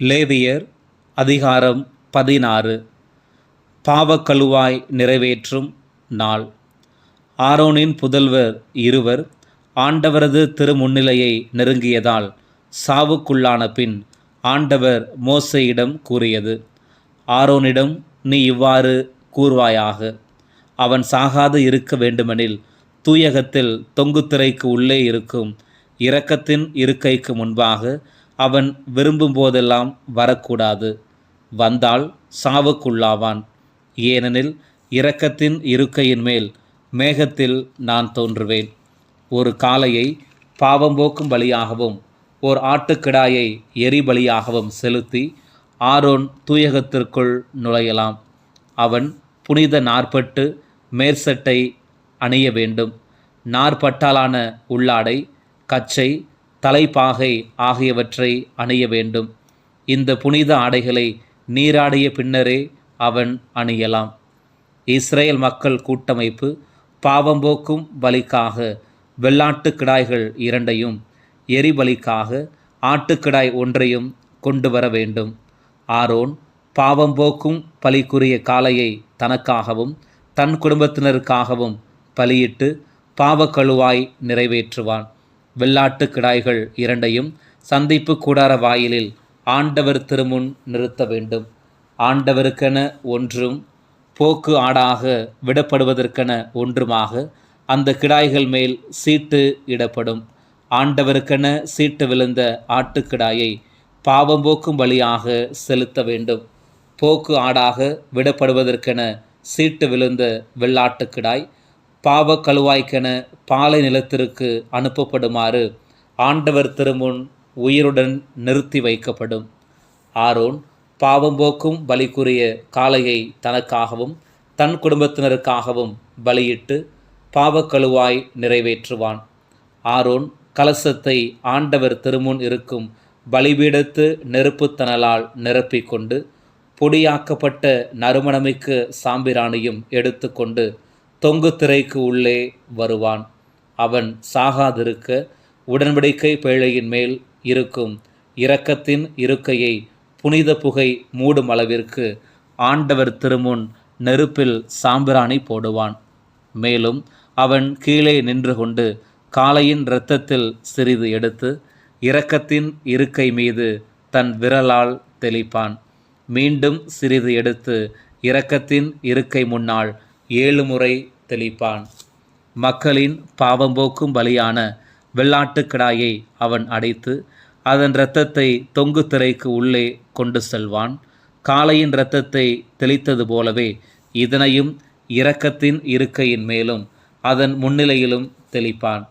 லேவியர் அதிகாரம் பதினாறு. பாவக்கழுவாய் நிறைவேற்றும் நாள். ஆரோனின் புதல்வர் இருவர் ஆண்டவரது திருமுன்னிலையை நெருங்கியதால் சாவுக்குள்ளான பின் ஆண்டவர் மோசையிடம் கூறியது ஆரோனிடம் நீ இவ்வாறு கூறுவாயாக அவன் சாகாது இருக்க வேண்டுமெனில் தூயகத்தில் தொங்குத்திரைக்கு உள்ளே இருக்கும் இரக்கத்தின் இருக்கைக்கு முன்பாக அவன் விரும்பும் போதெல்லாம் வரக்கூடாது. வந்தால் சாவுக்குள்ளாவான். ஏனெனில் இரக்கத்தின் இருக்கையின் மேல் மேகத்தில் நான் தோன்றுவேன். ஒரு காளையை பாவம் போக்கும் பலியாகவும் ஓர் ஆட்டுக்கிடாயை எரிபலியாகவும் செலுத்தி ஆரோன் தூயகத்திற்குள் நுழையலாம். அவன் புனித நாற்பட்டு மேற்சட்டை அணிய வேண்டும். நாற்பட்டாலான உள்ளாடை கச்சை தலைப்பாகை ஆகியவற்றை அணிய வேண்டும். இந்த புனித ஆடைகளை நீராடிய பின்னரே அவன் அணியலாம். இஸ்ரேல் மக்கள் கூட்டமைப்பு பாவம்போக்கும் பலிக்காக வெள்ளாட்டு கிடாய்கள் இரண்டையும் எரிபலிக்காக ஆட்டுக்கிடாய் ஒன்றையும் கொண்டு வர வேண்டும். ஆரோன் பாவம் போக்கும் பலிக்குரிய காளையை தனக்காகவும் தன் குடும்பத்தினருக்காகவும் பலியிட்டு பாவக்கழுவாய் நிறைவேற்றுவான். வெள்ளாட்டு கிடாய்கள் இரண்டையும் சந்திப்பு கூடார வாயிலில் ஆண்டவர் திருமுன் நிறுத்த வேண்டும். ஆண்டவருக்கென ஒன்றும் போக்கு ஆடாக விடப்படுவதற்கென ஒன்றுமாக அந்த கிடாய்கள் மேல் சீட்டு இடப்படும். ஆண்டவருக்கென சீட்டு விழுந்த ஆட்டுக்கிடாயை பாவம் போக்கும் வழியாக செலுத்த வேண்டும். போக்கு ஆடாக விடப்படுவதற்கென சீட்டு விழுந்த வெள்ளாட்டுக்கிடாய் பாவ கழுவாய்க்கென பாலை நிலத்திற்கு அனுப்பப்படுமாறு ஆண்டவர் திருமுன் உயிருடன் நிறுத்தி வைக்கப்படும். ஆரோன் பாவம் போக்கும் பலிக்குரிய காளையை தனக்காகவும் தன் குடும்பத்தினருக்காகவும் பலியிட்டு பாவக்கழுவாய் நிறைவேற்றுவான். ஆரோன் கலசத்தை ஆண்டவர் திருமுன் இருக்கும் பலிபீடத்து நெருப்புத்தனலால் நிரப்பிக்கொண்டு பொடியாக்கப்பட்ட நறுமணமிக்க சாம்பிராணியும் எடுத்துக்கொண்டு தொங்கு திரைக்கு உள்ளே வருவான். அவன் சாகாதிருக்க உடன்படிக்கை பேழையின் மேல் இருக்கும் இரக்கத்தின் இருக்கையை புனித புகை மூடும் அளவிற்கு ஆண்டவர் திருமுன் நெருப்பில் சாம்பிராணி போடுவான். மேலும் அவன் கீழே நின்று கொண்டு காளையின் இரத்தத்தில் சிறிது எடுத்து இரக்கத்தின் இருக்கை மீது தன் விரலால் தெளிப்பான். மீண்டும் சிறிது எடுத்து இரக்கத்தின் இருக்கை முன்னால் ஏழு முறை தெளிப்பான். மக்களின் பாவம் போக்கும் பலியான வெள்ளாட்டுக்கிடாயை அவன் அடைத்து அதன் இரத்தத்தை தொங்கு திரைக்கு உள்ளே கொண்டு செல்வான். காளையின் இரத்தத்தை தெளித்தது போலவே இதனையும் இரக்கத்தின் இருக்கையின் மேலும் அதன் முன்னிலையிலும் தெளிப்பான்.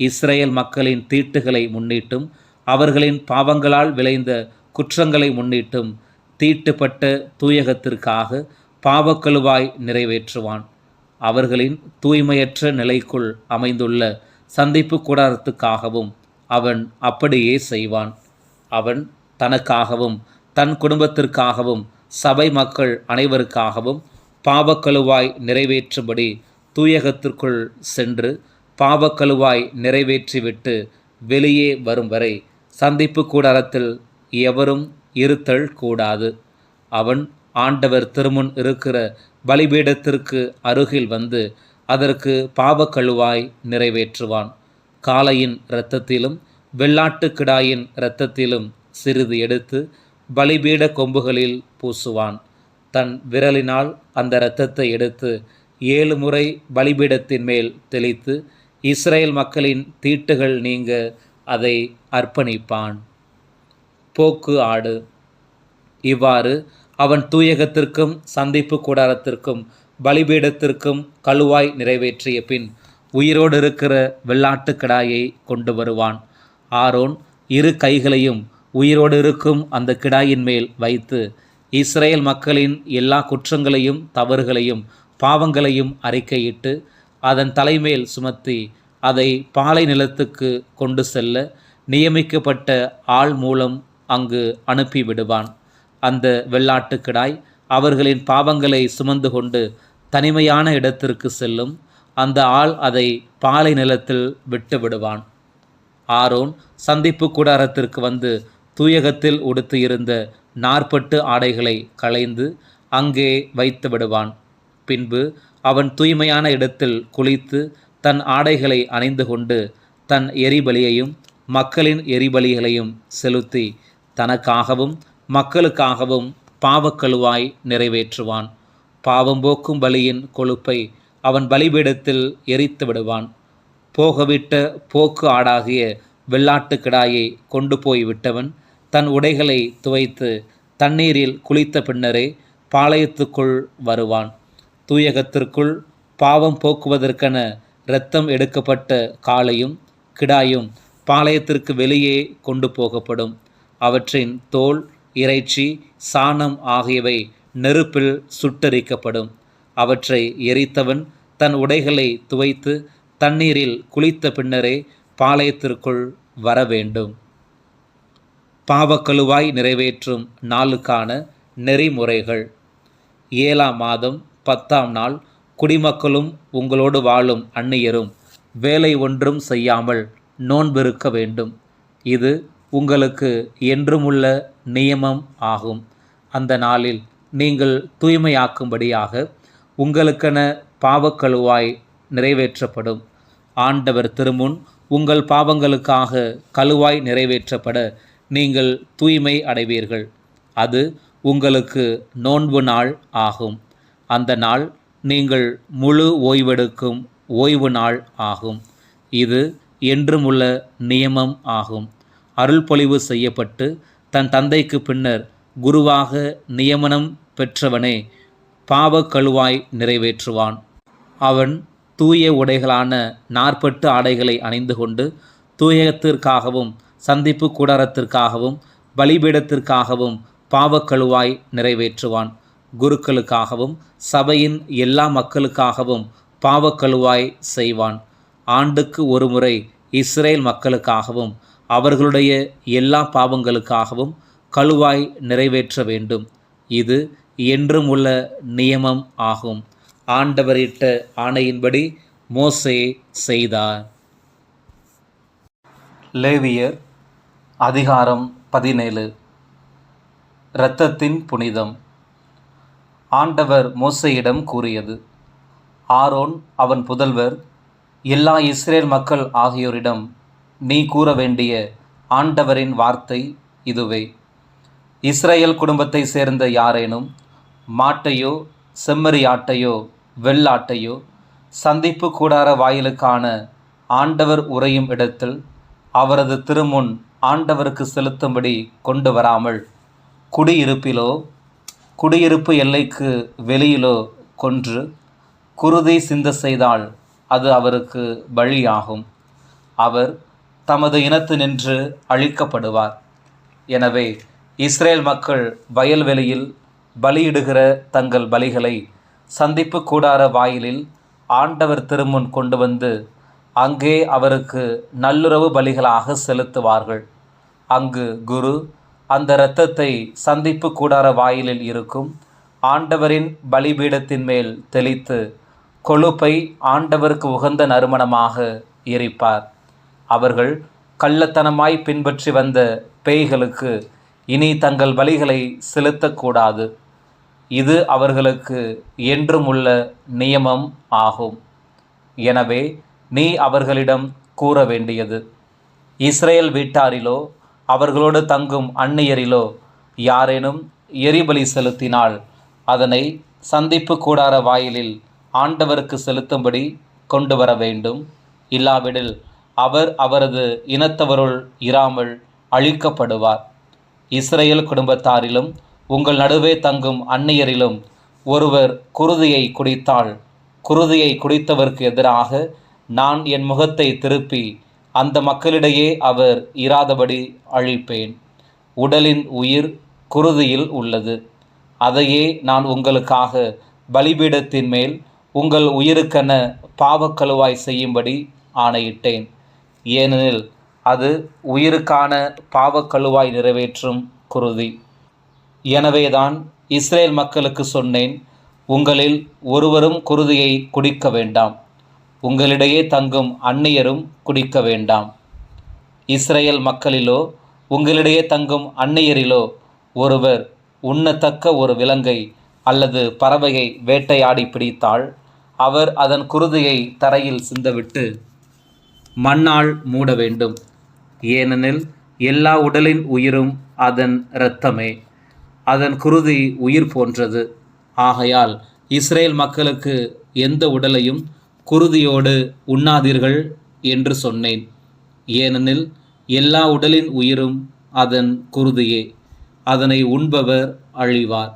இஸ்ரேல் மக்களின் தீட்டுகளை முன்னிட்டும் அவர்களின் பாவங்களால் விளைந்த குற்றங்களை முன்னிட்டும் தீட்டுப்பட்ட தூயகத்திற்காக பாவக்கழுவாய் நிறைவேற்றுவான். அவர்களின் தூய்மையற்ற நிலைக்குள் அமைந்துள்ள சந்திப்பு கூடாரத்துக்காகவும் அவன் அப்படியே செய்வான். அவன் தனக்காகவும் தன் குடும்பத்திற்காகவும் சபை மக்கள் அனைவருக்காகவும் பாவக்கழுவாய் நிறைவேற்றும்படி தூயகத்திற்குள் சென்று பாவக்கழுவாய் நிறைவேற்றிவிட்டு வெளியே வரும் வரை சந்திப்பு கூடாரத்தில் எவரும் இருத்தல் கூடாது. அவன் ஆண்டவர் திருமுன் இருக்கிற பலிபீடத்திற்கு அருகில் வந்து அதற்கு பாவக்கழுவாய் நிறைவேற்றுவான். காளையின் இரத்தத்திலும் வெள்ளாட்டு கிடாயின் இரத்தத்திலும் சிறிது எடுத்து பலிபீட கொம்புகளில் பூசுவான். தன் விரலினால் அந்த இரத்தத்தை எடுத்து ஏழு முறை பலிபீடத்தின் மேல் தெளித்து இஸ்ரேல் மக்களின் தீட்டுகள் நீங்க அதை அர்ப்பணிப்பான். போக்கு ஆடு. இவ்வாறு அவன் தூயகத்திற்கும் சந்திப்பு கூடாரத்திற்கும் பலிபீடத்திற்கும் கழுவாய் நிறைவேற்றிய பின் உயிரோடு இருக்கிற வெள்ளாட்டு கிடாயை கொண்டு வருவான். ஆரோன் இரு கைகளையும் உயிரோடு இருக்கும் அந்த கிடாயின் மேல் வைத்து இஸ்ரேல் மக்களின் எல்லா குற்றங்களையும் தவறுகளையும் பாவங்களையும் அறிக்கையிட்டு அதன் தலைமேல் சுமத்தி அதை பாலை நிலத்துக்கு கொண்டு செல்ல நியமிக்கப்பட்ட ஆள் மூலம் அங்கு அனுப்பி விடுவான் அந்த வெள்ளாட்டுக்கிடாய் அவர்களின் பாவங்களை சுமந்து கொண்டு தனிமையான இடத்திற்கு செல்லும் அந்த ஆள் அதை பாலை நிலத்தில் விட்டு விடுவான். ஆரோன் சந்திப்பு கூடாரத்திற்கு வந்து தூயகத்தில் உடுத்து இருந்த நாற்பட்டு ஆடைகளை களைந்து அங்கே வைத்து விடுவான். பின்பு அவன் தூய்மையான இடத்தில் குளித்து தன் ஆடைகளை அணிந்து கொண்டு தன் எரிபலியையும் மக்களின் எரிபலிகளையும் செலுத்தி தனக்காகவும் மக்களுக்காகவும் பாவக்கழுவாய் நிறைவேற்றுவான். பாவம் போக்கும் பலியின் கொழுப்பை அவன் பலிபீடத்தில் எரித்து விடுவான். போகவிட்ட போக்கு ஆடாகிய வெள்ளாட்டு கிடாயை கொண்டு போய் விட்டவன் தன் உடைகளை துவைத்து தண்ணீரில் குளித்த பின்னரே பாளையத்துக்குள் வருவான். தூயகத்திற்குள் பாவம் போக்குவதற்கென இரத்தம் எடுக்கப்பட்ட காளையும் கிடாயும் பாளையத்திற்கு வெளியே கொண்டு போகப்படும். அவற்றின் தோல் இறைச்சி சாணம் ஆகியவை நெருப்பில் சுட்டரிக்கப்படும். அவற்றை எரித்தவன் தன் உடைகளை துவைத்து தண்ணீரில் குளித்த பின்னரே பாளையத்திற்குள் வர வேண்டும் பாவக்கழுவாய் நிறைவேற்றும் நாளுக்கான நெறிமுறைகள். ஏழாம் மாதம் பத்தாம் நாள் குடிமக்களும் உங்களோடு வாழும் அந்நியரும் வேலை ஒன்றும் செய்யாமல் நோன்பிருக்க வேண்டும். இது உங்களுக்கு என்றுமுள்ள நியமம் ஆகும். அந்த நாளில் நீங்கள் தூய்மையாக்கும்படியாக உங்களுக்கென பாவக்கழுவாய் நிறைவேற்றப்படும். ஆண்டவர் திருமுன் உங்கள் பாவங்களுக்காக கழுவாய் நிறைவேற்றப்பட நீங்கள் தூய்மை அடைவீர்கள். அது உங்களுக்கு நோன்பு நாள் ஆகும். அந்த நாள் நீங்கள் முழு ஓய்வெடுக்கும் ஓய்வு நாள் ஆகும். இது என்றுமுள்ள நியமம் ஆகும். அருள்பொழிவு செய்யப்பட்டு தன் தந்தைக்கு பின்னர் குருவாக நியமனம் பெற்றவனே பாவக்கழுவாய் நிறைவேற்றுவான். அவன் தூய உடைகளான நாற்பட்டு ஆடைகளை அணிந்து கொண்டு தூயகத்திற்காகவும் சந்திப்பு கூடாரத்திற்காகவும் பலிபீடத்திற்காகவும் பாவக்கழுவாய் நிறைவேற்றுவான். குருக்களுக்காகவும் சபையின் எல்லா மக்களுக்காகவும் பாவக்கழுவாய் செய்வான். ஆண்டுக்கு ஒருமுறை இஸ்ரேல் மக்களுக்காகவும் அவர்களுடைய எல்லா பாவங்களுக்காகவும் கழுவாய் நிறைவேற்ற வேண்டும். இது என்றும் உள்ள நியமம் ஆகும். ஆண்டவரிட்ட ஆணையின்படி மோசே செய்தார். லேவியர் அதிகாரம் பதினேழு. இரத்தத்தின் புனிதம். ஆண்டவர் மோசையிடம் கூறியது ஆரோன் அவன் புதல்வர் எல்லா இஸ்ரேல் மக்கள் ஆகியோரிடம் நீ கூற வேண்டிய ஆண்டவரின் வார்த்தை இதுவே. இஸ்ரேல் குடும்பத்தை சேர்ந்த யாரேனும் மாட்டையோ செம்மறியாட்டையோ வெள்ளாட்டையோ சந்திப்பு கூடார வாயிலுக்கான ஆண்டவர் உறையும் இடத்தில் அவரது திருமுன் ஆண்டவருக்கு செலுத்தும்படி கொண்டு வராமல் குடியிருப்பிலோ குடியிருப்பு எல்லைக்கு வெளியிலோ கொன்று குருதி சிந்த செய்தால் அது அவருக்கு பலியாகும். அவர் தமது இனத்து நின்று அழிக்கப்படுவார். எனவே இஸ்ரேல் மக்கள் வயல்வெளியில் பலியிடுகிற தங்கள் பலிகளை சந்திப்பு கூடார வாயிலில் ஆண்டவர் திருமுன் கொண்டு வந்து அங்கே அவருக்கு நல்லுறவு பலிகளாக செலுத்துவார்கள். அங்கு குரு அந்த இரத்தத்தை சந்திப்பு கூடார வாயிலில் இருக்கும் ஆண்டவரின் பலிபீடத்தின் மேல் தெளித்து கொழுப்பை ஆண்டவருக்கு உகந்த நறுமணமாக எரிப்பார். அவர்கள் கள்ளத்தனமாய் பின்பற்றி வந்த பேய்களுக்கு இனி தங்கள் வழிகளை செலுத்தக்கூடாது. இது அவர்களுக்கு என்றும் உள்ள நியமம் ஆகும். எனவே நீ அவர்களிடம் கூற வேண்டியது இஸ்ரேல் வீட்டாரிலோ அவர்களோடு தங்கும் அந்நியரிலோ யாரேனும் எரிபலி செலுத்தினால் அதனை சந்திப்பு கூடார வாயிலில் ஆண்டவருக்கு செலுத்தும்படி கொண்டு வர வேண்டும். இல்லாவிடில் அவர் அவரது இனத்தவருள் இராமல் அழிக்கப்படுவார். இஸ்ரேல் குடும்பத்தாரிலும் உங்கள் நடுவே தங்கும் அந்நியரிலும் ஒருவர் குருதியை குடித்தால் குருதியை குடித்தவருக்கு எதிராக நான் என் முகத்தை திருப்பி அந்த மக்களிடையே அவர் இராதபடி அழிப்பேன். உடலின் உயிர் குருதியில் உள்ளது. அதையே நான் உங்களுக்காக பலிபீடத்தின் மேல் உங்கள் உயிருக்கென பாவக்கழுவாய் செய்யும்படி ஆணையிட்டேன். ஏனெனில் அது உயிருக்கான பாவக்கழுவாய் நிறைவேற்றும் குருதி. எனவேதான் இஸ்ரேல் மக்களுக்கு சொன்னேன் உங்களில் ஒருவரும் குருதியை குடிக்க வேண்டாம். உங்களிடையே தங்கும் அந்நியரும் குடிக்க வேண்டாம். இஸ்ரேல் மக்களிலோ உங்களிடையே தங்கும் அந்நியரிலோ ஒருவர் உண்ணத்தக்க ஒரு விலங்கை அல்லது பறவையை வேட்டையாடி பிடித்தால் அவர் அதன் குருதியை தரையில் சிந்தவிட்டு மண்ணால் மூட வேண்டும். ஏனெனில் எல்லா உடலின் உயிரும் அதன் இரத்தமே. அதன் குருதி உயிர் போன்றது. ஆகையால் இஸ்ரேல் மக்களுக்கு எந்த உடலையும் குருதியோடு உண்ணாதீர்கள் என்று சொன்னேன். ஏனெனில் எல்லா உடலின் உயிரும் அதன் குருதியே. அதனை உண்பவர் அழிவார்.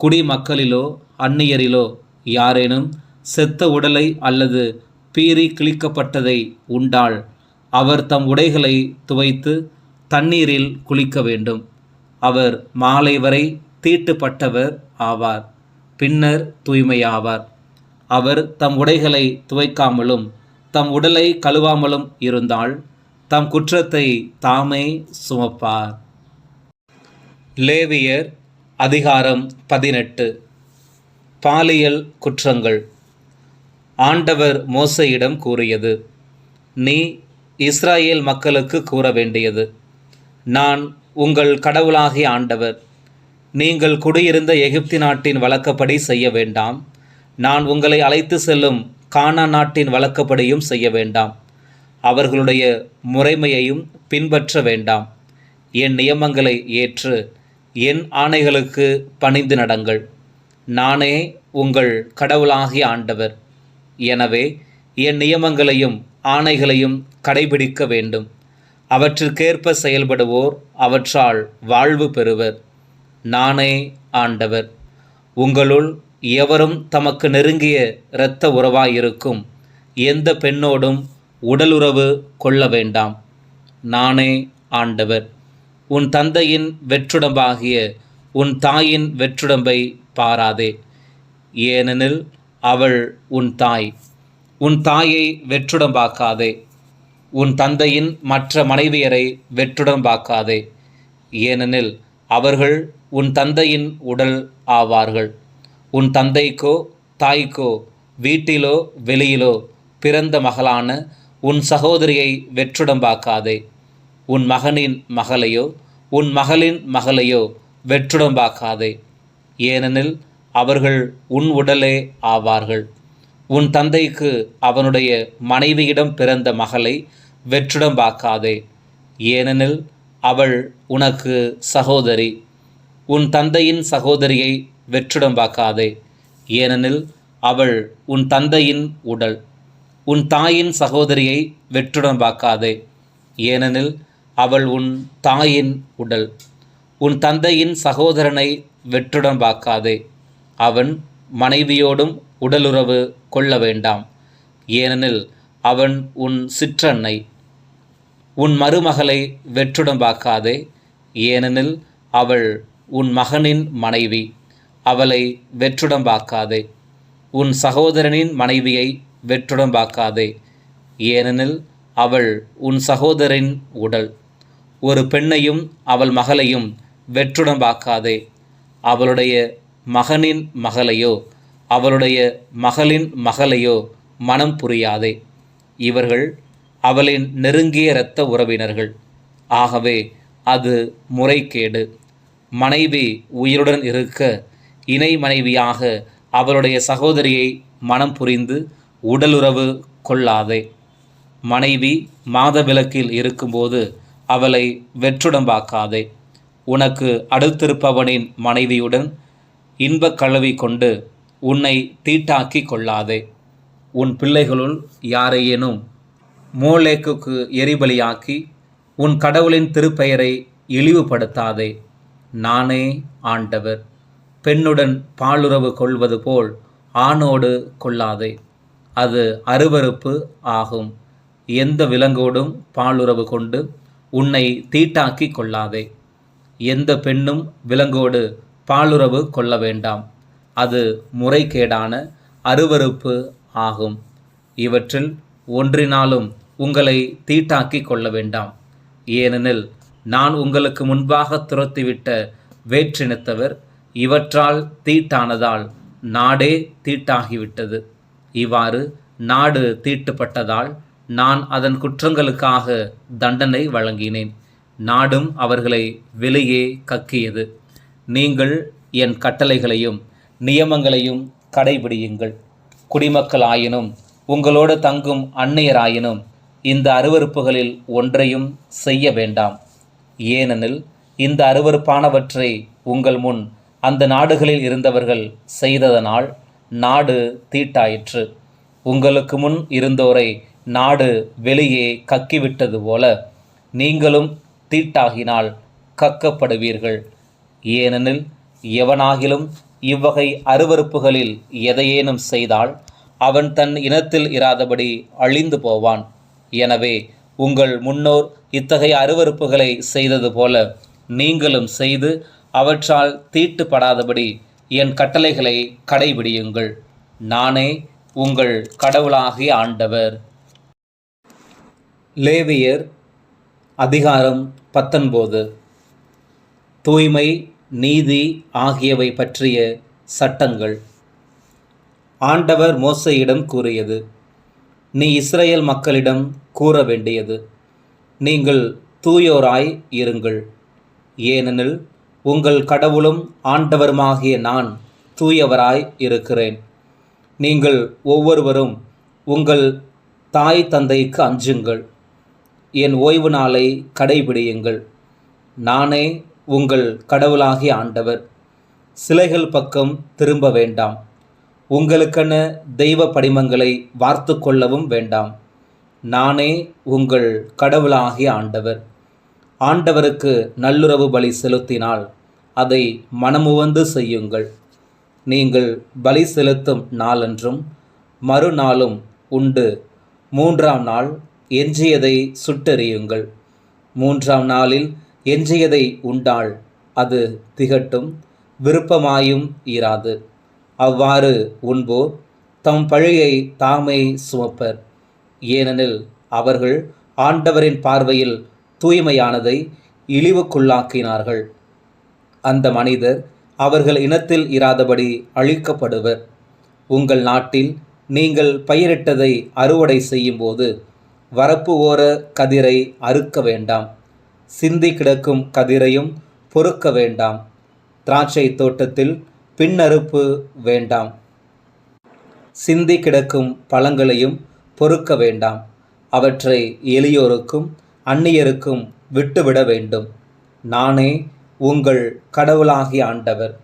குடிமக்களிலோ அந்நியரிலோ யாரேனும் செத்த உடலை அல்லது பீறி கிழிக்கப்பட்டதை உண்டால் அவர் தம் உடைகளை துவைத்து தண்ணீரில் குளிக்க வேண்டும். அவர் மாலை வரை தீட்டுப்பட்டவர் ஆவார். பின்னர் தூய்மையாவார். அவர் தம் உடைகளை துவைக்காமலும் தம் உடலை கழுவாமலும் இருந்தால் தம் குற்றத்தை தாமே சுமப்பார். லேவியர் அதிகாரம் பதினெட்டு. பாலியல் குற்றங்கள். ஆண்டவர் மோசையிடம் கூறியது நீ இஸ்ராயேல் மக்களுக்கு கூற வேண்டியது. நான் உங்கள் கடவுளாகிய ஆண்டவர். நீங்கள் குடியிருந்த எகிப்தி நாட்டின் வழக்கப்படி செய்ய வேண்டாம். நான் உங்களை அழைத்து செல்லும் கானா நாட்டின் வழக்கப்படியும் செய்ய வேண்டாம். அவர்களுடைய முறைமையையும் பின்பற்ற வேண்டாம். என் நியமங்களை ஏற்று என் ஆணைகளுக்கு பணிந்து நடங்கள். நானே உங்கள் கடவுளாகிய ஆண்டவர். எனவே என் நியமங்களையும் ஆணைகளையும் கடைபிடிக்க வேண்டும். அவற்றிற்கேற்ப செயல்படுவோர் அவற்றால் வாழ்வு பெறுவர். நானே ஆண்டவர். உங்களுள் எவரும் தமக்கு நெருங்கிய இரத்த உறவாயிருக்கும். எந்த பெண்ணோடும் உடலுறவு கொள்ள வேண்டாம். நானே ஆண்டவர். உன் தந்தையின் வெற்றுடம்பாகிய உன் தாயின் வெற்றுடம்பை பாராதே. ஏனெனில் அவள் உன் தாய். உன் தாயை வெற்றுடம்பாக்காதே. உன் தந்தையின் மற்ற மனைவியரை வெற்றுடம்பாக்காதே. ஏனெனில் அவர்கள் உன் தந்தையின் உடல் ஆவார்கள். உன் தந்தைக்கோ தாய்க்கோ வீட்டிலோ வெளியிலோ பிறந்த மகளான உன் சகோதரியை வெற்றுடம்பாக்காதே. உன் மகனின் மகளையோ உன் மகளின் மகளையோ வெற்றுடம்பாக்காதே. ஏனெனில் அவர்கள் உன் உடலே ஆவார்கள். உன் தந்தைக்கு அவனுடைய மனைவியிடம் பிறந்த மகளை வெற்றிடம்பாக்காதே ஏனெனில் அவள் உனக்கு சகோதரி. உன் தந்தையின் சகோதரியை வெற்றிடம்பாக்காதே ஏனெனில் அவள் உன் தந்தையின் உடல். உன் தாயின் சகோதரியை வெற்றிடம்பாக்காதே ஏனெனில் அவள் உன் தாயின் உடல். உன் தந்தையின் சகோதரனை வெற்றிடம்பாக்காதே அவன் மனைவியோடும் உடலுறவு கொள்ள வேண்டாம். ஏனெனில் அவன் உன் சிற்றன்னை உன் மருமகளை வெற்றுடம்பாக்காதே. ஏனெனில் அவள் உன் மகனின் மனைவி அவளை வெற்றுடம்பாக்காதே. உன் சகோதரனின் மனைவியை வெற்றுடம்பாக்காதே. ஏனெனில் அவள் உன் சகோதரின் உடல். ஒரு பெண்ணையும் அவள் மகளையும் வெற்றுடம்பாக்காதே. அவளுடைய மகனின் மகளையோ அவளுடைய மகளின் மகளையோ மனம் புரியாதே. இவர்கள் அவளின் நெருங்கிய இரத்த உறவினர்கள். ஆகவே அது முறைகேடு. மனைவி உயிருடன் இருக்க இணை மனைவியாக அவளுடைய சகோதரியை மனம் புரிந்து உடலுறவு கொள்ளாதே. மனைவி மாதவிலக்கில் இருக்கும்போது அவளை வெற்றுடம்பாக்காதே. உனக்கு அடுத்திருப்பவனின் மனைவியுடன் இன்பக் கழுவி கொண்டு உன்னை தீட்டாக்கி கொள்ளாதே. உன் பிள்ளைகளுள் யாரையேனும் மோலேக்குக்கு எரிபலியாக்கி உன் கடவுளின் திருப்பெயரை இழிவுபடுத்தாதே. நானே ஆண்டவர். பெண்ணுடன் பாலுறவு கொள்வது போல் ஆணோடு கொள்ளாதே. அது அருவருப்பு ஆகும். எந்த விலங்கோடும் பாலுறவு கொண்டு உன்னை தீட்டாக்கி கொள்ளாதே. எந்த பெண்ணும் விலங்கோடு பாலுறவு கொள்ள வேண்டாம். அது முறைகேடான அருவருப்பு ஆகும். இவற்றில் ஒன்றினாலும் உங்களை தீட்டாக்கி கொள்ள வேண்டாம். ஏனெனில் நான் உங்களுக்கு முன்பாக துரத்திவிட்ட வேற்றினத்தவர் இவற்றால் தீட்டானதால் நாடே தீட்டாகிவிட்டது. இவ்வாறு நாடு தீட்டுப்பட்டதால் நான் அதன் குற்றங்களுக்காக தண்டனை வழங்கினேன். நாடும் அவர்களை வெளியே கக்கியது. நீங்கள் என் கட்டளைகளையும் நியமங்களையும் கடைபிடியுங்கள். குடிமக்களாயினும் உங்களோடு தங்கும் அந்நியராயினும் இந்த அருவருப்புகளில் ஒன்றையும் செய்ய வேண்டாம். ஏனெனில் இந்த அருவருப்பானவற்றை உங்கள் முன் அந்த நாடுகளில் இருந்தவர்கள் செய்ததனால் நாடு தீட்டாயிற்று. உங்களுக்கு முன் இருந்தோரை நாடு வெளியே கக்கிவிட்டது போல நீங்களும் தீட்டாகினால் கக்கப்படுவீர்கள். ஏனெனில் எவனாகிலும் இவ்வகை அருவருப்புகளில் எதையேனும் செய்தால் அவன் தன் இனத்தில் இராதபடி அழிந்து போவான். எனவே உங்கள் முன்னோர் இத்தகைய அருவருப்புகளை செய்தது போல நீங்களும் செய்து அவற்றால் தீட்டுப்படாதபடி என் கட்டளைகளை கடைபிடியுங்கள். நானே உங்கள் கடவுளாகிய ஆண்டவர். லேவியர் அதிகாரம் பத்தொன்பது. தூய்மை நீதி ஆகியவை பற்றிய சட்டங்கள். ஆண்டவர் மோசையிடம் கூறியது நீ இஸ்ரேல் மக்களிடம் கூற வேண்டியது. நீங்கள் தூயோராய் இருங்கள். ஏனெனில் உங்கள் கடவுளும் ஆண்டவருமாகிய நான் தூயவராய் இருக்கிறேன். நீங்கள் ஒவ்வொருவரும் உங்கள் தாய் தந்தைக்கு அஞ்சுங்கள். என் ஓய்வு நாளை கடைபிடியுங்கள். நானே உங்கள் கடவுளாகிய ஆண்டவர். சிலைகள் பக்கம் திரும்ப வேண்டாம். உங்களுக்கென தெய்வ படிமங்களை வார்த்து கொள்ளவும் வேண்டாம். நானே உங்கள் கடவுளாகிய ஆண்டவர். ஆண்டவருக்கு நல்லுறவு பலி செலுத்தினால் அதை மனமுவந்து செய்யுங்கள். நீங்கள் பலி செலுத்தும் நாளன்றும் மறுநாளும் உண்டு. மூன்றாம் நாள் எஞ்சியதை சுட்டெறியுங்கள். மூன்றாம் நாளில் எஞ்சியதை உண்டால் அது திகட்டும் விருப்பமாயும் ஈராது அவ்வாறு உண்போர் தம் பழியை தாமே சுமப்பர். ஏனெனில் அவர்கள் ஆண்டவரின் பார்வையில் தூய்மையானதை இழிவுக்குள்ளாக்கினார்கள். அந்த மனிதர் அவர்கள் இனத்தில் இராதபடி அழிக்கப்படுவர். உங்கள் நாட்டில் நீங்கள் பயிரிட்டதை அறுவடை செய்யும்போது வரப்பு ஓர கதிரை அறுக்க வேண்டாம். சிந்தி கிடக்கும் கதிரையும் பொறுக்க வேண்டாம். திராட்சை தோட்டத்தில் பின்னறுப்பு வேண்டாம். சிந்தி கிடக்கும் பழங்களையும் பொறுக்க வேண்டாம். அவற்றை எளியோருக்கும் அந்நியருக்கும் விட்டுவிட வேண்டும். நானே உங்கள் கடவுளாகிய ஆண்டவர்.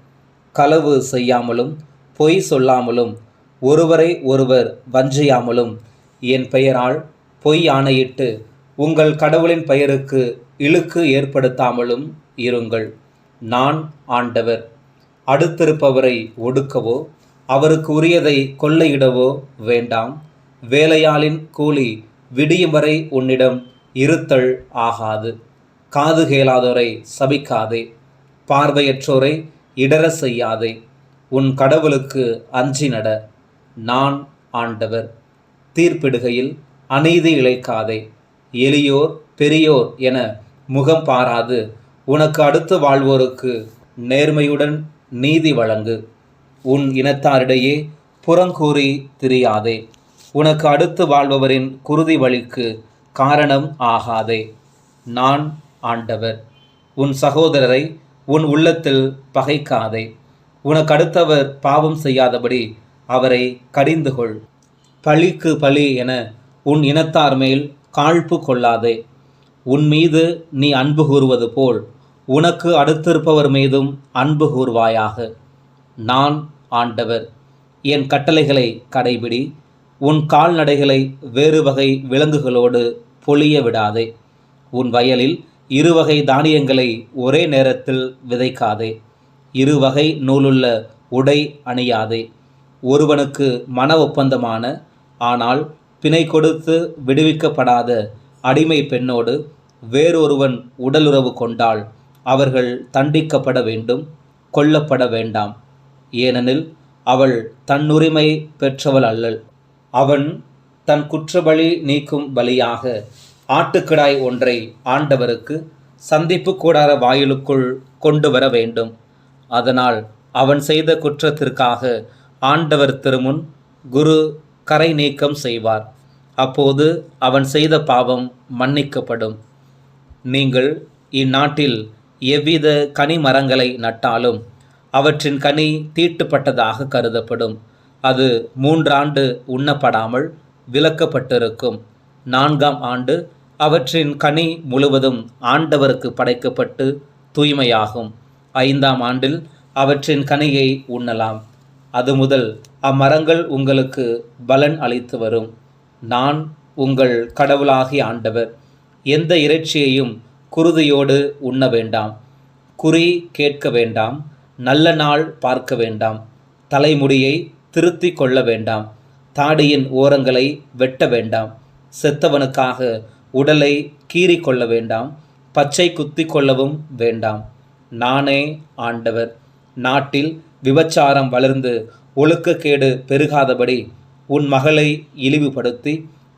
களவு செய்யாமலும் பொய் சொல்லாமலும் ஒருவரை ஒருவர் வஞ்சியாமலும் என் பெயரால் பொய் ஆணையிட்டு உங்கள் கடவுளின் பெயருக்கு இழுக்கு ஏற்படுத்தாமலும் இருங்கள். நான் ஆண்டவர். அடுத்திருப்பவரை ஒடுக்கவோ அவருக்கு உரியதை கொள்ளையிடவோ வேண்டாம். வேலையாளின் கூலி விடியும் வரை உன்னிடம் இருத்தல் ஆகாது. காது கேளாதோரை சபிக்காதே. பார்வையற்றோரை இடர செய்யாதே. உன் கடவுளுக்கு அஞ்சி நட. நான் ஆண்டவர். தீர்ப்பிடுகையில் அநீதி இழைக்காதே. எளியோர் பெரியோர் என முகம் பாராது. உனக்கு அடுத்து வாழ்வோருக்கு நேர்மையுடன் நீதி வழங்கு. உன் இனத்தாரிடையே புறங்கூறி திரியாதே. உனக்கு அடுத்து வாழ்பவரின் குருதி வழிக்கு காரணம் ஆகாதே. நான் ஆண்டவர். உன் சகோதரரை உன் உள்ளத்தில் பகைக்காதே. உனக்கு அடுத்தவர் பாவம் செய்யாதபடி அவரை கடிந்து கொள் பழிக்கு பழி என உன் இனத்தார் மேல் காழ்ப்பு கொள்ளாதே. உன் மீது நீ அன்பு கூறுவது போல் உனக்கு அடுத்திருப்பவர் மீதும் அன்பு கூறுவாயாக. நான் ஆண்டவர். என் கட்டளைகளை கடைபிடி. உன் கால்நடைகளை வேறு வகை விலங்குகளோடு பொழிய விடாதே. உன் வயலில் இருவகை தானியங்களை ஒரே நேரத்தில் விதைக்காதே. இருவகை நூலுள்ள உடை அணியாதே. ஒருவனுக்கு மன ஒப்பந்தமான ஆனால் பிணை கொடுத்து விடுவிக்கப்படாத அடிமை பெண்ணோடு வேறொருவன் உடலுறவு கொண்டால் அவர்கள் தண்டிக்கப்பட வேண்டும் கொல்லப்பட வேண்டாம். ஏனெனில் அவள் தன்னுரிமை பெற்றவள் அல்லல் அவன் தன் குற்றபலி நீக்கும் பலியாக ஆட்டுக்கிடாய் ஒன்றை ஆண்டவருக்கு சந்திப்பு கூடார வாயிலுக்குள் கொண்டு வர வேண்டும். அதனால் அவன் செய்த குற்றத்திற்காக ஆண்டவர் திருமுன் குரு கரை நீக்கம் செய்வார். அப்போது அவன் செய்த பாவம் மன்னிக்கப்படும். நீங்கள் இந்நாட்டில் எவ்வித கனி மரங்களை நட்டாலும் அவற்றின் கனி தீட்டுப்பட்டதாக கருதப்படும். அது மூன்றாண்டு உண்ணப்படாமல் விலக்கப்பட்டிருக்கும். நான்காம் ஆண்டு அவற்றின் கனி முழுவதும் ஆண்டவருக்கு படைக்கப்பட்டு தூய்மையாகும். ஐந்தாம் ஆண்டில் அவற்றின் கனியை உண்ணலாம். அது முதல் அம்மரங்கள் உங்களுக்கு பலன் அளித்து வரும். நான் உங்கள் கடவுளாகிய ஆண்டவர். எந்த இறைச்சியையும் குருதியோடு உண்ண வேண்டாம். குறி கேட்க வேண்டாம். நல்ல நாள் பார்க்க வேண்டாம். தலைமுடியை திருத்தி கொள்ள வேண்டாம். தாடியின் ஓரங்களை வெட்ட வேண்டாம். செத்தவனுக்காக உடலை கீறி கொள்ள வேண்டாம். பச்சை குத்தி கொள்ளவும் வேண்டாம். நானே ஆண்டவர். நாட்டில் விபச்சாரம் வளர்ந்து ஒழுக்கக்கேடு பெருகாதபடி உன் மகளை இழிவுபடுத்தி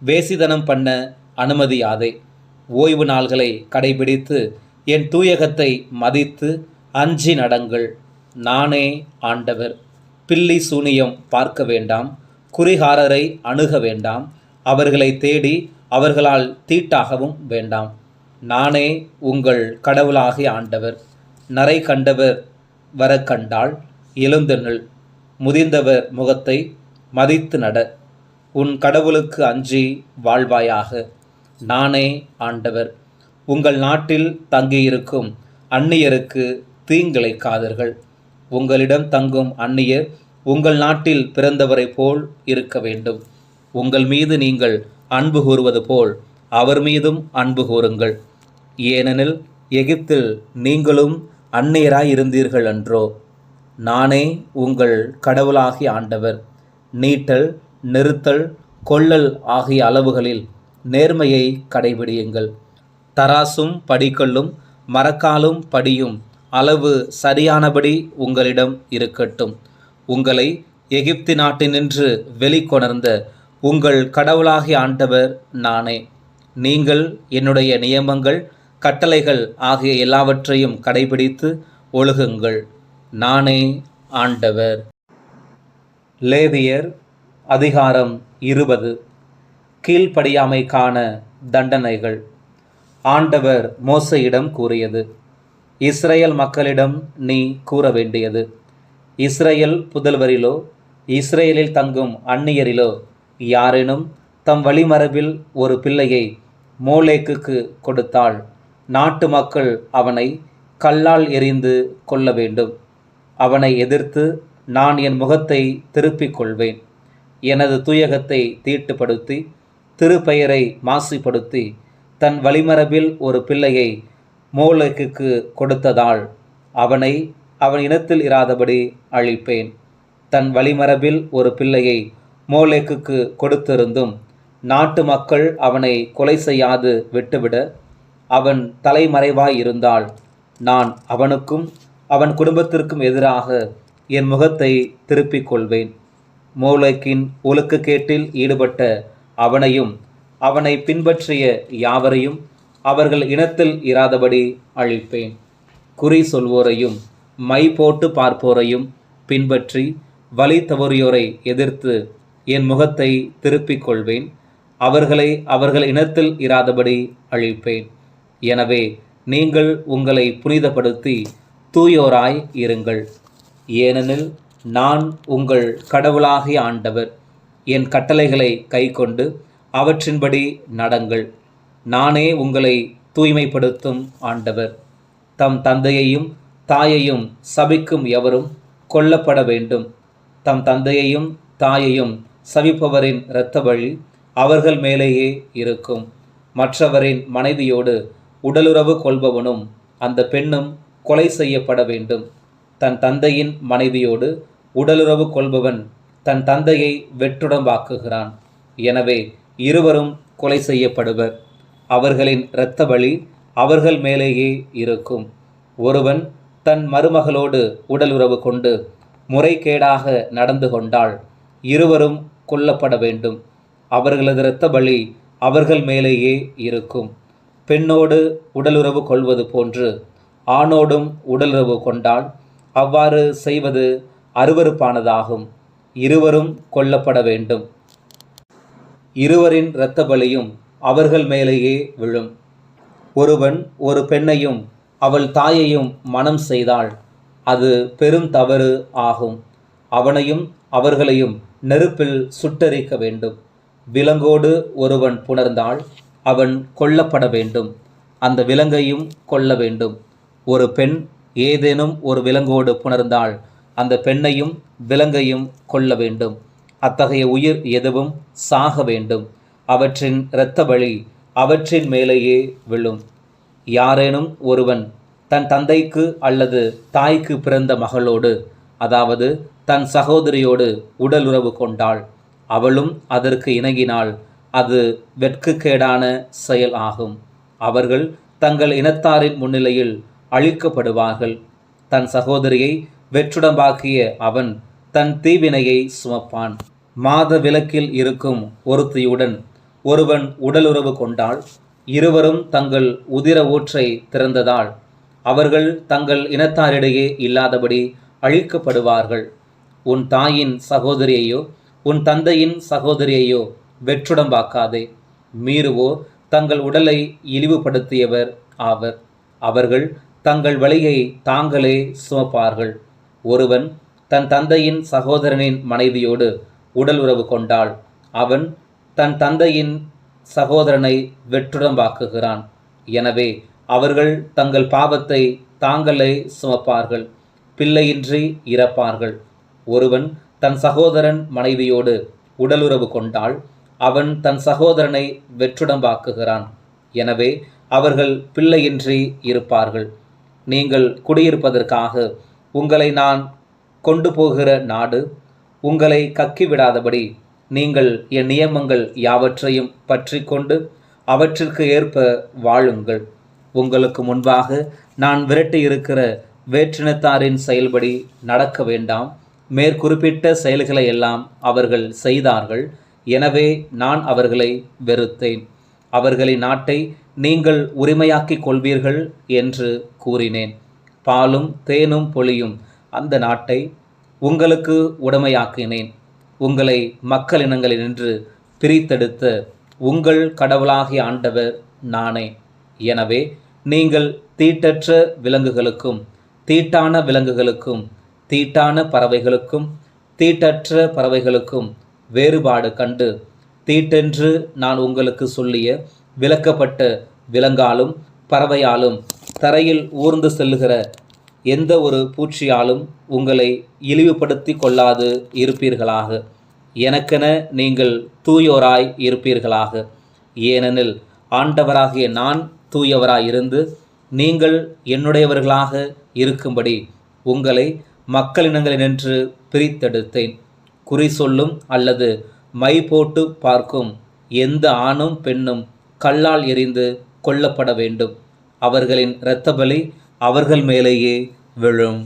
வேசிதனம் பண்ண அனுமதியாதே. ஓய்வு நாள்களை கடைபிடித்து என் தூயகத்தை மதித்து அஞ்சி நடங்கள். நானே ஆண்டவர். பில்லி சூனியம் பார்க்க வேண்டாம். குறிகாரரை அணுக வேண்டாம். அவர்களை தேடி அவர்களால் தீட்டாகவும் வேண்டாம். நானே உங்கள் கடவுளாகிய ஆண்டவர். நரை கண்டவர் வர கண்டால் எழுந்து நில் முதிர்ந்தவர் முகத்தை மதித்து நட. உன் கடவுளுக்கு அஞ்சி வாழ்வாயாக. நானே ஆண்டவர். உங்கள் நாட்டில் தங்கியிருக்கும் அந்நியருக்கு தீங்கிழைக்காதீர்கள் உங்களிடம் தங்கும் அந்நியர் உங்கள் நாட்டில் பிறந்தவரை போல் இருக்க வேண்டும். உங்கள் மீது நீங்கள் அன்பு கூறுவது போல் அவர் மீதும் அன்பு கூறுங்கள். ஏனெனில் எகிப்தில் நீங்களும் அந்நியராய் இருந்தீர்கள் என்றோ நானே உங்கள் கடவுளாகிய ஆண்டவர். நீட்டல் நிறுத்தல் கொள்ளல் ஆகிய அளவுகளில் நேர்மையை கடைபிடியுங்கள். தராசும் படிக்கல்லும் மரக்காலும் படியும் அளவு சரியானபடி உங்களிடம் இருக்கட்டும். உங்களை எகிப்தி நாட்டினின்று வெளிக்கொணர்ந்த உங்கள் கடவுளாகிய ஆண்டவர் நானே. நீங்கள் என்னுடைய நியமங்கள் கட்டளைகள் ஆகிய எல்லாவற்றையும் கடைபிடித்து ஒழுகுங்கள். நானே ஆண்டவர். லேவியர் அதிகாரம் இருபது. கீழ்ப்படியாமைக்கான தண்டனைகள். ஆண்டவர் மோசையிடம் கூறியது இஸ்ரேல் மக்களிடம் நீ கூற வேண்டியது. இஸ்ரேல் புதல்வரிலோ இஸ்ரேலில் தங்கும் அந்நியரிலோ யாரேனும் தம் வழிமரபில் ஒரு பிள்ளையை மோலேக்குக்கு கொடுத்தால் நாட்டு மக்கள் அவனை கல்லால் எறிந்து கொள்ள வேண்டும். அவனை எதிர்த்து நான் என் முகத்தை திருப்பிக் கொள்வேன். எனது துயகத்தை தீட்டுப்படுத்தி திருப்பெயரை மாசுபடுத்தி தன் வழிமரபில் ஒரு பிள்ளையை மோலகுக்கு கொடுத்ததால் அவனை அவன் இனத்தில் இராதபடி அழிப்பேன். தன் வழிமரபில் ஒரு பிள்ளையை மோலேக்குக்கு கொடுத்திருந்தும் நாட்டு மக்கள் அவனை கொலை செய்யாது விட்டுவிட அவன் தலைமறைவாய் இருந்தால் நான் அவனுக்கும் அவன் குடும்பத்திற்கும் எதிராக என் முகத்தை திருப்பிக் கொள்வேன். மூளைக்கின் ஒழுக்கு கேட்டில் ஈடுபட்ட அவனையும் அவனை பின்பற்றிய யாவரையும் அவர்கள் இனத்தில் இராதபடி அழிப்பேன். குறி சொல்வோரையும் மை போட்டு பார்ப்போரையும் பின்பற்றி வழி தவறியோரை எதிர்த்து என் முகத்தை திருப்பிக் கொள்வேன். அவர்களை அவர்கள் இனத்தில் இராதபடி அழிப்பேன். எனவே நீங்கள் உங்களை புனிதப்படுத்தி தூயோராய் இருங்கள். ஏனெனில் நான் உங்கள் கடவுளாகிய ஆண்டவர். என் கட்டளைகளை கைக்கொண்டு அவற்றின்படி நடங்கள். நானே உங்களை தூய்மைப்படுத்தும் ஆண்டவர். தம் தந்தையையும் தாயையும் சபிக்கும் எவரும் கொல்லப்பட வேண்டும். தம் தந்தையையும் தாயையும் சபிப்பவரின் இரத்த வழி அவர்கள் மேலேயே இருக்கும். மற்றவரின் மனைவியோடு உடலுறவு கொள்பவனும் அந்த பெண்ணும் கொலை செய்யப்பட வேண்டும். தன் தந்தையின் மனைவியோடு உடலுறவு கொள்பவன் தன் தந்தையை வெற்றுடம்பாக்குகிறான். எனவே இருவரும் கொலை செய்யப்படுவர். அவர்களின் இரத்த பலி அவர்கள் மேலேயே இருக்கும். ஒருவன் தன் மருமகளோடு உடலுறவு கொண்டு முறைகேடாக நடந்து கொண்டால் இருவரும் கொல்லப்பட வேண்டும். அவர்களது இரத்த பலி அவர்கள் மேலேயே இருக்கும். பெண்ணோடு உடலுறவு கொள்வது போன்று ஆணோடும் உடலுறவு கொண்டால் அவ்வாறு செய்வது அருவருப்பானதாகும். இருவரும் கொல்லப்பட வேண்டும். இருவரின் இரத்த பலியும் அவர்கள் மேலேயே விழும். ஒருவன் ஒரு பெண்ணையும் அவள் தாயையும் மனம் செய்தால் அது பெரும் தவறு ஆகும். அவனையும் அவர்களையும் நெருப்பில் சுட்டரிக்க வேண்டும். விலங்கோடு ஒருவன் புணர்ந்தால் அவன் கொல்லப்பட வேண்டும். அந்த விலங்கையும் கொல்ல வேண்டும். ஒரு பெண் ஏதேனும் ஒரு விலங்கோடு புணர்ந்தால் அந்த பெண்ணையும் விலங்கையும் கொல்ல வேண்டும். அத்தகைய உயிர் எதுவும் சாக வேண்டும். அவற்றின் இரத்த வழி அவற்றின் மேலேயே விழும். யாரேனும் ஒருவன் தன் தந்தைக்கு அல்லது தாய்க்கு பிறந்த மகளோடு அதாவது தன் சகோதரியோடு உடல் உறவு கொண்டாள் அவளும் அதற்கு இணங்கினால் அது வெட்குக்கேடான செயல் ஆகும். அவர்கள் தங்கள் இனத்தாரின் முன்னிலையில் அழிக்கப்படுவார்கள். தன் சகோதரியை வெற்றுடம்பாக்கிய அவன் தன் தீவினையை சுமப்பான். மாத விளக்கில் இருக்கும் ஒருத்தியுடன் ஒருவன் உடலுறவு கொண்டால் இருவரும் தங்கள் உதிர ஊற்றை திறந்ததால் அவர்கள் தங்கள் இனத்தாரிடையே இல்லாதபடி அழிக்கப்படுவார்கள். உன் தாயின் சகோதரியையோ உன் தந்தையின் சகோதரியையோ வெற்றுடம்பாக்காதே. மீறுவோர் தங்கள் உடலை இழிவுபடுத்தியவர் ஆவர். அவர்கள் தங்கள் வழியை தாங்களே சுமப்பார்கள். ஒருவன் தன் தந்தையின் சகோதரனின் மனைவியோடு உடல் உறவு கொண்டால் அவன் தன் தந்தையின் சகோதரனை வெற்றுடம்பாக்குகிறான். எனவே அவர்கள் தங்கள் பாவத்தை தாங்களே சுமப்பார்கள் பிள்ளையின்றி இறப்பார்கள். ஒருவன் தன் சகோதரன் மனைவியோடு உடலுறவு கொண்டால் அவன் தன் சகோதரனை வெற்றுடம்பாக்குகிறான். எனவே அவர்கள் பிள்ளையின்றி இருப்பார்கள். நீங்கள் குடியிருப்பதற்காக உங்களை நான் கொண்டு போகிற நாடு உங்களை கக்கிவிடாதபடி நீங்கள் என் நியமங்கள் யாவற்றையும் பற்றி கொண்டு அவற்றிற்கு ஏற்ப வாழுங்கள். உங்களுக்கு முன்பாக நான் விரட்டி இருக்கிற வேற்றினத்தாரின் செயல்படி நடக்க வேண்டாம். மேற்குறிப்பிட்ட செயல்களை எல்லாம் அவர்கள் செய்தார்கள். எனவே நான் அவர்களை வெறுத்தேன். அவர்களின் நாட்டை நீங்கள் உரிமையாக்கிக் கொள்வீர்கள் என்று கூறினேன். பாலும் தேனும் பொழியும் அந்த நாட்டை உங்களுக்கு உடைமையாக்கினேன். உங்களை மக்களினங்களினின்று பிரித்தெடுத்த உங்கள் கடவுளாகிய ஆண்டவர் நானே. எனவே நீங்கள் தீட்டற்ற விலங்குகளுக்கும் தீட்டான விலங்குகளுக்கும் தீட்டான பறவைகளுக்கும் தீட்டற்ற பறவைகளுக்கும் வேறுபாடு கண்டு தீட்டென்று நான் உங்களுக்கு சொல்லிய விளக்கப்பட்ட விலங்காலும் பறவையாலும் தரையில் ஊர்ந்து செல்லுகிற எந்த ஒரு பூச்சியாலும் உங்களை இழிவுபடுத்தி கொள்ளாது இருப்பீர்களாக. எனக்கென நீங்கள் தூயோராய் இருப்பீர்களாக. ஏனெனில் ஆண்டவராகிய நான் தூயவராய் இருந்து நீங்கள் என்னுடையவர்களாக இருக்கும்படி உங்களை மக்களினங்களினின்று பிரித்தெடுத்தேன். குறி சொல்லும் அல்லது மை போட்டு பார்க்கும் எந்த ஆணும் பெண்ணும் கல்லால் எறிந்து கொல்லப்பட வேண்டும். அவர்களின் இரத்த பலி அவர்கள் மேலேயே விழும்.